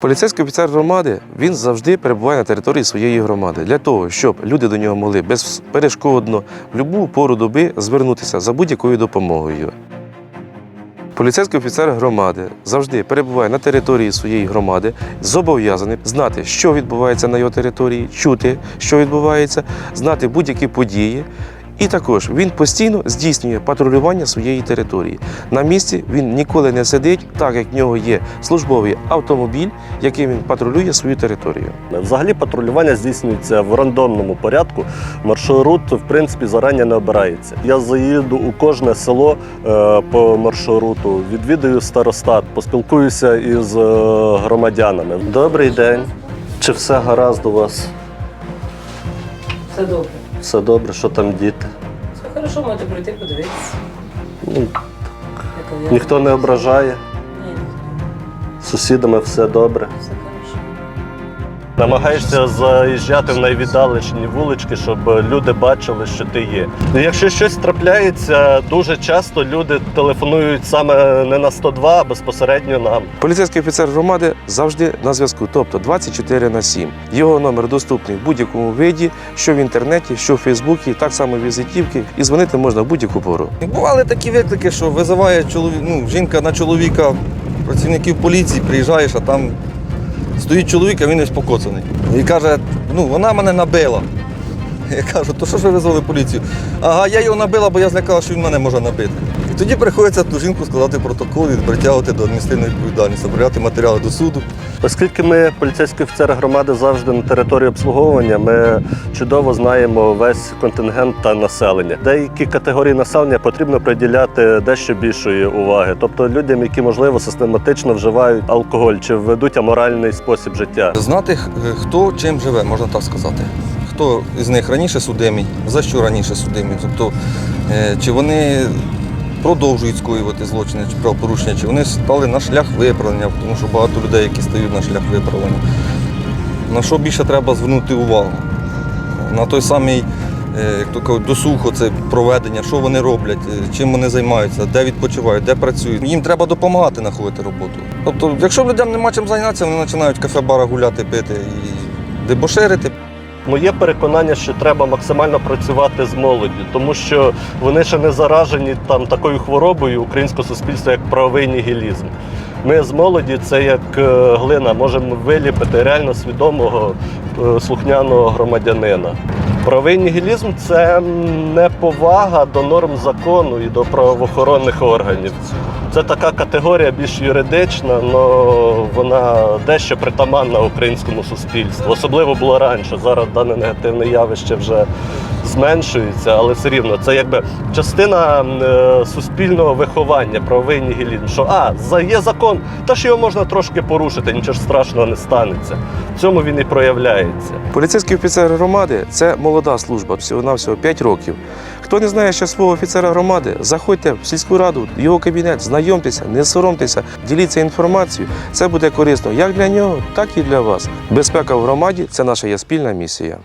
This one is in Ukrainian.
Поліцейський офіцер громади він завжди перебуває на території своєї громади для того, щоб люди до нього могли безперешкодно в будь-яку пору доби звернутися за будь-якою допомогою. Поліцейський офіцер громади завжди перебуває на території своєї громади, зобов'язаний знати, що відбувається на його території, чути, що відбувається, знати будь-які події. І також він постійно здійснює патрулювання своєї території. На місці він ніколи не сидить, так як в нього є службовий автомобіль, яким він патрулює свою територію. Взагалі патрулювання здійснюється в рандомному порядку. Маршрут, в принципі, зарані не обирається. Я заїду у кожне село е, по маршруту, відвідаю старостат, поспілкуюся із е, громадянами. Добрий день. Чи все гаразд у вас? Все добре. Все добре, що там діти? Все хорошо, можете прийти подивитися. Ну, ніхто не ображає, Ні, з сусідами все добре. все. Намагаєшся заїжджати в найвіддалечні вулички, щоб люди бачили, що ти є. Ну, Якщо щось трапляється, дуже часто люди телефонують саме не на 102, а безпосередньо нам. Поліцейський офіцер громади завжди на зв'язку, тобто 24 на 7. Його номер доступний в будь-якому виді, що в інтернеті, що в Фейсбуці, так само візитівки, і дзвонити можна в будь-яку пору. Бували такі виклики, що визиває чоловік, ну, жінка на чоловіка, працівників поліції, приїжджаєш, а там стоїть чоловік, а він весь покоцаний. І каже, ну вона мене набила. Я кажу, то що ж ви визвали поліцію? Ага, я його набила, бо я злякала, що він мене може набити. І тоді приходиться ту жінку складати протокол і притягувати до адміністративної відповідальності, обрати матеріали до суду. Оскільки ми поліцейські офіцери громади завжди на території обслуговування, ми чудово знаємо весь контингент та населення. Деякі категорії населення потрібно приділяти дещо більшої уваги, тобто людям, які можливо систематично вживають алкоголь чи ведуть аморальний спосіб життя. Знати, хто чим живе, можна так сказати. Хто із них раніше судимий, за що раніше судимий. Тобто, е, чи вони продовжують скоювати злочини чи правопорушення, чи вони стали на шлях виправлення, тому що багато людей, які стають на шлях виправлення. На що більше треба звернути увагу? На той самий, е, як то кажуть, досуг, це проведення, що вони роблять, е, чим вони займаються, де відпочивають, де працюють. Їм треба допомагати знаходити роботу. Тобто, якщо людям нема чим зайнятися, вони починають кафе-бара гуляти, пити і дебоширити. Моє переконання, що треба максимально працювати з молоддю, тому що вони ще не заражені там такою хворобою українського суспільства, як правовий нігілізм. Ми з молоді це як е, глина можемо виліпити реально свідомого е, слухняного громадянина. Правовий нігілізм це неповага до норм закону і до правоохоронних органів. Це така категорія більш юридична, але вона дещо притаманна українському суспільству. Особливо було раніше. Зараз дане негативне явище вже зменшується, але все рівно це якби частина е, суспільного виховання, правовий нігілізм. Що а, за- є закон, та ж його можна трошки порушити, нічого ж страшного не станеться. В цьому він і проявляється. Поліцейський офіцер громади це молода служба, всього-навсього 5 років. Хто не знає ще свого офіцера громади, заходьте в сільську раду, в його кабінет, знайомтеся, не соромтеся, діліться інформацією. Це буде корисно як для нього, так і для вас. Безпека в громаді це наша є спільна місія.